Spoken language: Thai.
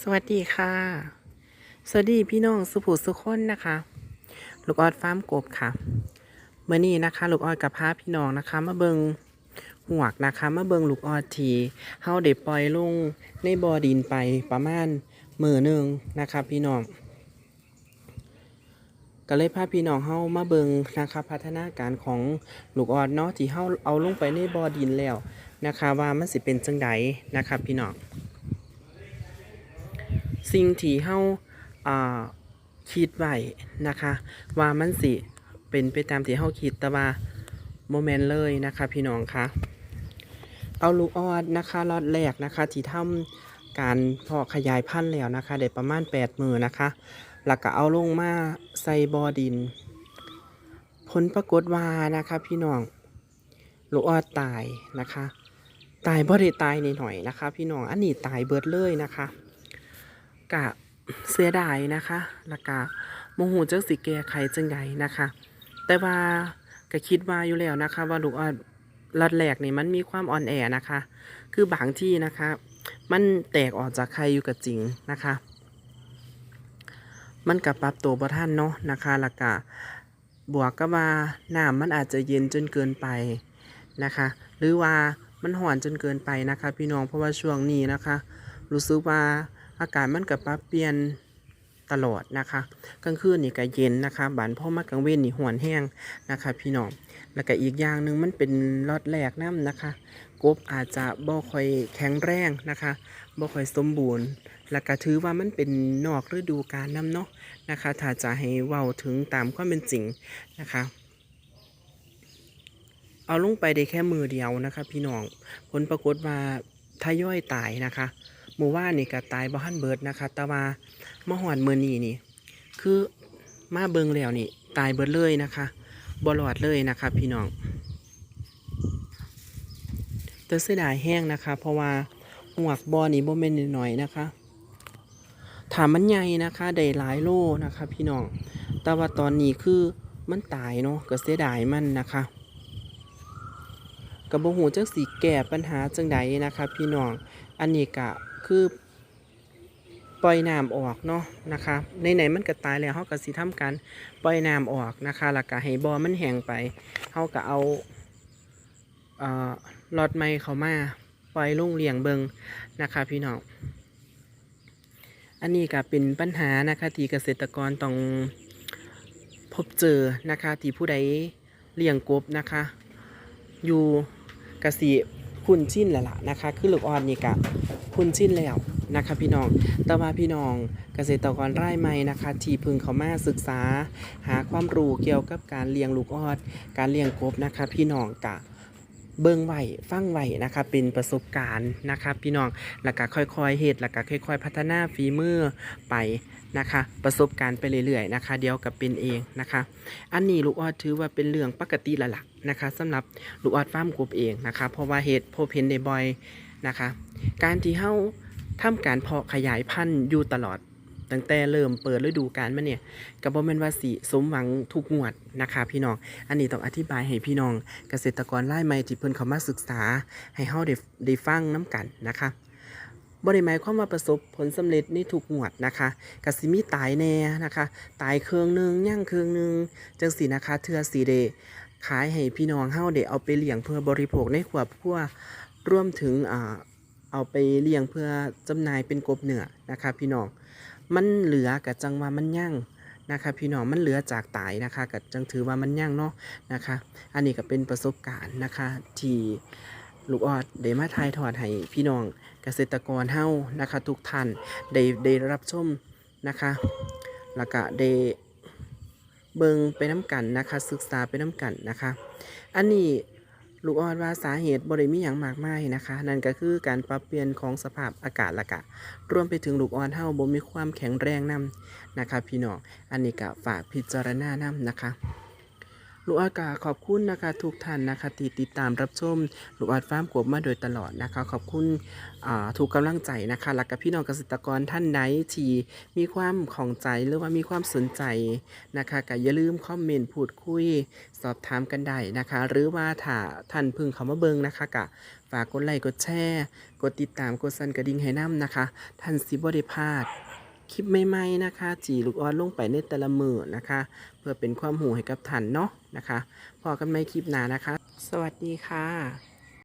สวัสดีค่ะ สวัสดีพี่น้องสุภูสุคนนะคะ ลูกออดฟาร์มกบค่ะเมื่อนี้นะคะ ลูกออดกับพาพี่น้องนะคะมาเบิงหวกนะคะมาเบิงลูกออดทีเฮาได้ปล่อยลงในบ่อดินไปประมาณมือหนึ่งนะคะพี่น้องก็เลยพาพี่น้องเฮามาเบิงนะคะพัฒนาการของลูกออดเนาะที่เฮาเอาลงไปในบ่อดินแล้วนะคะ ว่ามันสิเป็นจังไดนะคะพี่น้อง สิ่งที่เฮาอ่าคิดไว้นะคะ ว่ามันสิเป็นไปตามที่เฮาคิดแต่ว่าโมเมนต์เลยนะคะพี่น้องคะเอาลูกออดนะคะรอดแรกนะคะที่ทำการพาะขยายพันธุ์แล้วนะคะได้ประมาณ 8 มือนะคะแล้วก็เอาลงมาใส่บอดิน ผลปรากฏว่านะคะพี่น้องลูกออดตายนะคะ ตายบ่ได้ตายนหน่อยนะคะ พี่น้องอันนี้ตายเบิดเลยนะคะ กะเสียดายนะคะแล้วก็โมโหจังสิแก้ไขจังใดนะคะ แต่ว่าก็คิดว่าอยู่แล้วนะคะ ว่าลูกออดรัดแหลกนี่มันมีความอ่อนแอนะคะ คือบางที่นะคะ มันแตกออกจากไข่อยู่กับจริงนะคะ มันกับปรับตัวบ่ท่านเนาะนะคะแล้วก็บวกกับว่าน้ำมันอาจจะเย็นจนเกินไปนะคะ หรือว่ามันห่อนจนเกินไปนะคะ พี่น้องเพราะว่าช่วงนี้นะคะ รู้สึกว่า อากาศมันกับปรับเปลี่ยนตลอดนะคะ กลางคืนนี่ก็เย็นนะคะบานพ่อมากลางเว้นนี่หวนแห้งนะคะ พี่น้อง แล้วก็อีกอย่างหนึ่งมันเป็นรอดแรกน้ำนะคะ กบอาจจะบ่ค่อยแข็งแรงนะคะบ่ค่อยสมบูรณ์ แล้วก็ถือว่ามันเป็นนอกฤดูกาลน้ำเนาะนะคะ ถ้าจะให้เว้าถึงตามความเป็นจริงนะคะเอาลงไปได้แค่มือเดียวนะคะ พี่น้องผลปรากฏว่าทยอยตายนะคะ หมู่ว่านนี่ก็ตายบ่ฮันเบิดนะคะแต่ว่ามาหอดมือนี่นี่ คือมาเบิงแล้วนี่ ตายเบิดเลยนะคะบ่รอดเลยนะคะพี่น้องแต่เสียดายแห้งนะคะ เพราะว่าหวกบอนี่บ่แม่นน้อยนะคะถามมันใหญ่นะคะได้หลายโลนะคะพี่น้อง แต่ว่าตอนนี้คือมันตายเนาะก็เสียดายมันนะคะกับบ่หูจักสีแก้ปัญหาจังใดนะคะ พี่น้อง อันนี้ก็ คือปล่อยน้ำออกเนาะนะคะในไหนมันก็ตายแล้วเขาก็สิทำการปล่อยน้ำออกนะคะแล้วก็ให้บ่อมันแห้งไปเขาก็เอาเอ่อหลอดไม้เขามาปล่อยลงเลี้ยงเบิงนะคะพี่น้องอันนี้ก็เป็นปัญหานะคะที่เกษตรกรต้องพบเจอนะคะที่ผู้ใดเลี้ยงกบนะคะ อยู่กสิ คุณชินแล้วล่ะนะคะ คือลูกอ่อนนี่กะคุณชินแล้วนะคะพี่น้องต่อมาพี่น้องเกษตรกรไร่ใหม่นะคะ ที่พึงเขามาศึกษา หาความรู้เกี่ยวกับการเลี้ยงลูกออด การเลี้ยงกบนะคะ พี่น้องกะ เบิ่งไหวฟังไหวนะคะเป็นประสบการณ์นะคะพี่น้องแล้วก็ค่อยๆเฮ็ดแล้วก็ค่อย ๆ พัฒนาฝีมือไปนะคะ ประสบการณ์ไปเรื่อยๆนะคะ เดียวกับเป็นเองนะคะ อันนี้ลูกออดถือว่าเป็นเรื่องปกติละล่ะนะคะสำหรับลูกออดฟาร์มกบเองนะคะ เพราะว่าเฮ็ดพบเห็นได้บ่อยนะคะ การที่เฮาทำการเพาะขยายพันธุ์อยู่ตลอด ตั้งแต่เริ่มเปิดฤดูกาลมาเนี่ยก็บ่แม่นว่าสิสมหวังทุกงวดนะคะพี่น้อง อันนี้ต้องอธิบายให้พี่น้อง เกษตรกรรายใหม่ที่เพิ่นเข้ามาศึกษา ให้เฮาได้ได้ฟังน้กันนะคะบ่ได้หมายความว่าประสบผลสำเร็จในทุกงวดนะคะกสิมีตายแน่นะคะ ตายเครื่องหนึงย่างเครื่องหนึงจังสินะคะเทื่อสิได้ขายให้พี่น้องเฮาได้เอาไปเลี้ยงเพื่อบริโภคในครอบครัวรวมถึงอ่าเอาไปเลี้ยงเพื่อจำหน่ายเป็นกบเนื้อนะคะ พี่น้อง มันเหลือกับจังว่ามันยั่งนะคะพี่น้องมันเหลือจากตายนะคะกับจังถือว่ามันยั่งเนาะนะคะ อันนี้ก็เป็นประสบการณ์นะคะ ที่ลูกออดได้มาทายทอดให้พี่น้องเกษตรกรเฮ้านะคะ ทุกท่านได้ได้รับชมนะคะ แล้วก็ได้เบิงไปน้ำกันนะคะ ศึกษาไปน้ำกันนะคะ อันนี้ ลูกออดว่าสาเหตุบริมีอย่างมากมายนะคะ นั่นก็คือการปรับเปลี่ยนของสภาพอากาศละกะ รวมไปถึงลูกออนเฮาบ่มีความแข็งแรงนํนะคะ พี่น้องอันนี้ก็ฝากพิจารณานํนะคะ ลูกออดก็ขอบคุณนะคะทุกท่านนะคะที่ติดตามรับชมลูกออดฟาร์มกบมาโดยตลอดนะคะ ขอบคุณอ่าทุกกำลังใจนะคะแล้วก็พี่น้องเกษตรกรท่านใดที่มีความของใจหรือว่ามีความสนใจนะคะก็อย่าลืมคอมเมนต์พูดคุยสอบถามกันได้นะคะ หรือว่าถ้าท่านพึ่งเขามาเบิงนะคะกะฝากกดไลค์กดแชร์ กดติดตามกดสั่นกระดิ่งให้น้ำนะคะ ท่านสิบ่ได้พลาด คลิปใหม่ๆนะคะจีลูกออดลงไปในแต่ละมือนะคะ เพื่อเป็นความหูให้กับท่านเนาะนะคะพอกันไม่คลิปหน้านะคะ สวัสดีค่ะ